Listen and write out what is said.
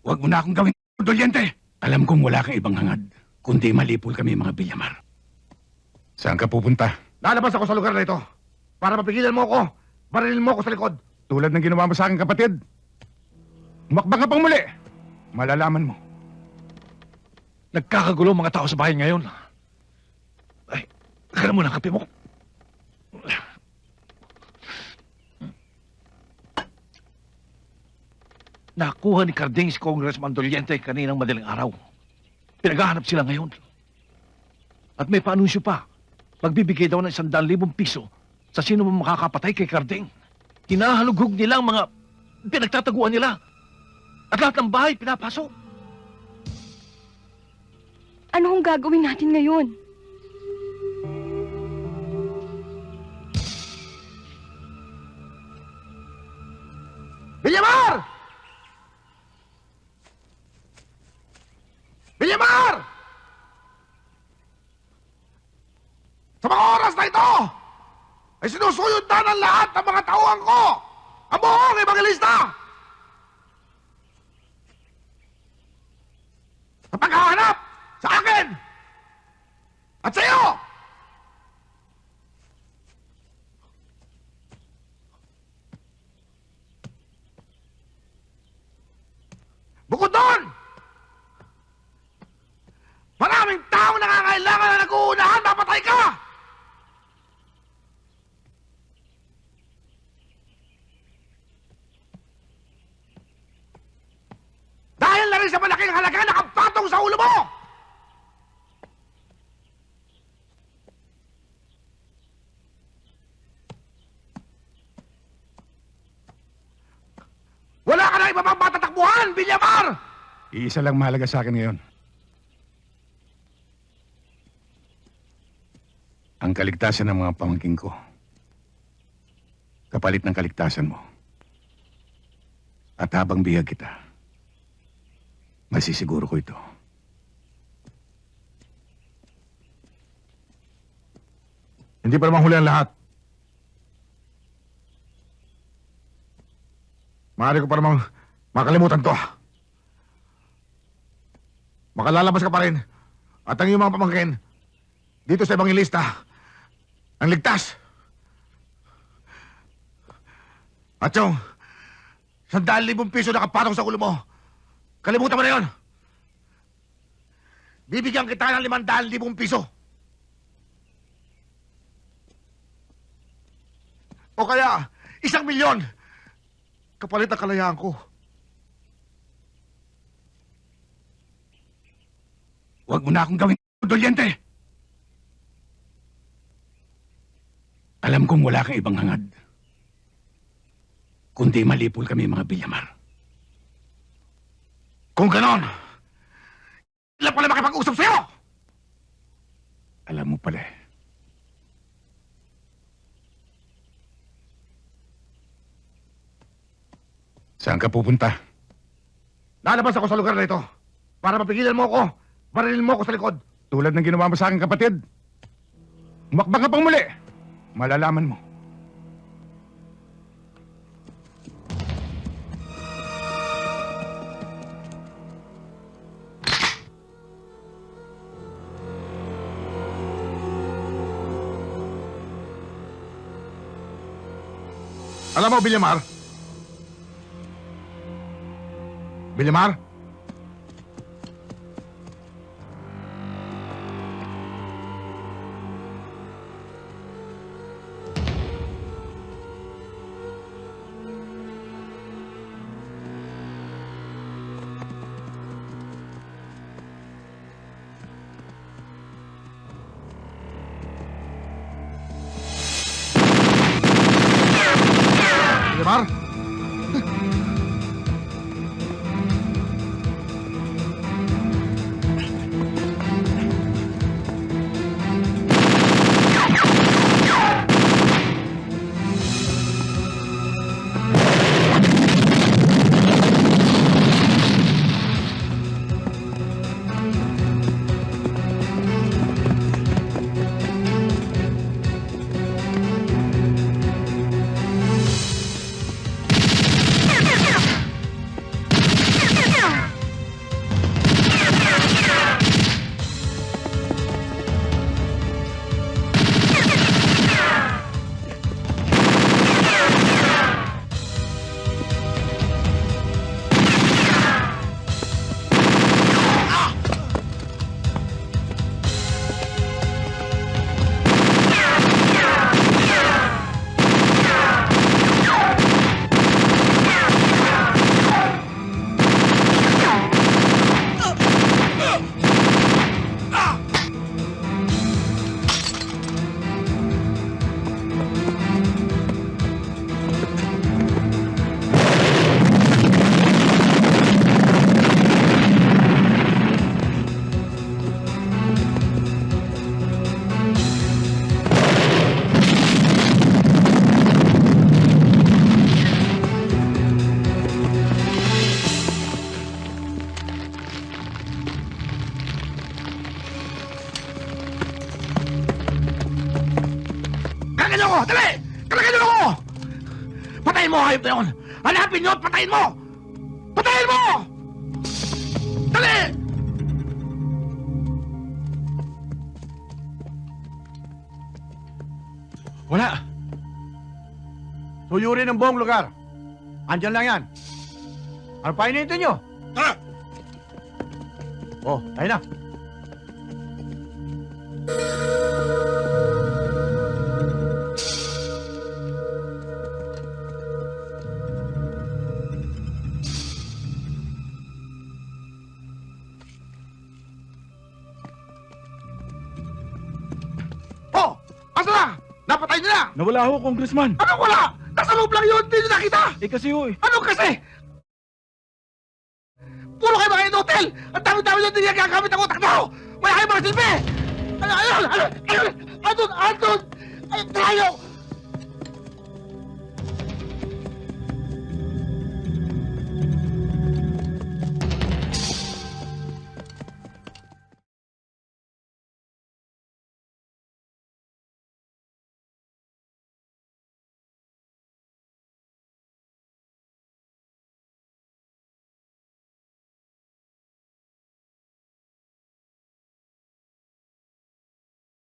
Huwag mo na akong gawin, Dolyente. Alam kong wala kang ibang hangad, kundi malipol kami mga Bilyamar. Saan ka pupunta? Lalabas ako sa lugar na ito para mapigilan mo ako. Barilin mo ako sa likod. Tulad ng ginawa mo sa akin, kapatid. Umakbang ka pang muli. Malalaman mo. Nagkakagulo mga tao sa bahay ngayon. Ay, kaya mo ng kape mo. Nakuha ni Carding si Congressman Doliente kaninang madaling araw. Pinaghahanap sila ngayon. At may paanunsyo pa. Magbibigay daw ng isang libong piso sa sino man makakapatay kay Carding. Hinahalughog nila ang mga pinagtataguan nila. At lahat ng bahay pinapasok. Ano ang gagawin natin ngayon? Bilyamar! Bilyamar! Sa mga oras na ito, ay sinusuyod na ng lahat ng mga tauhan ko ang buong evangelista! Sa paghahanap sa akin at sa iyo! Bukod doon! Maraming tao nangangailangan na nag-uunahan, mapatay ka! Dahil na rin sa malaking halaga nakapatong sa ulo mo! Wala ka na iba pang matatakbuhan, Bilyamar! Iisa lang mahalaga sa akin ngayon. Ang kaligtasan ng mga pamangking ko. Kapalit ng kaligtasan mo. At habang bihag kita, masisiguro ko ito. Hindi pa naman huli ang lahat. Maaari ko pa namang makalimutan to. Makalalabas ka pa rin. At ang iyong mga pamangkin, dito sa Evangelista, ang ligtas. At yung, sandaan libong piso nakapatong sa ulo mo. Kalimutan mo na yon. Bibigyan kita ng limandaan libong piso. O kaya, isang milyon. Kapalit ang kalayaan ko. Huwag mo na akong gawin, Dolyente. Alam kong wala kang ibang hangad. Kundi malipol kami mga Bilyamar. Kung ganon, ilan pala makipag-usap sa'yo? Alam mo pala eh. Saan ka pupunta? Lalabas ako sa lugar na ito para mapigilan mo ako. Barilin mo ako sa likod. Tulad ng ginawa mo sa akin, kapatid. Umakbang ka pang muli. Malalaman mo. Alam mo, Bilyamar? Bilyamar? Patayin mo hayop na yun! Hanapin nyo at patayin mo! Patayin mo! Dali! Wala. Tuyurin ang buong lugar. Andyan lang yan. Ano pa hinihintay nyo? Tara! Oh, ayun na. Napatay nyo na! Nawala ho, Congressman. Ano wala? Nasa loob lang yun! Hindi nyo nakita! Eh kasi ho eh. Ano kasi? Puro kayo mga hotel! Ang dami-dami nyo hindi gagamit ang utak nyo! Wala kayo mga silbi! Ano, ano, ano, ano, ano, ano, ano, ano, ano,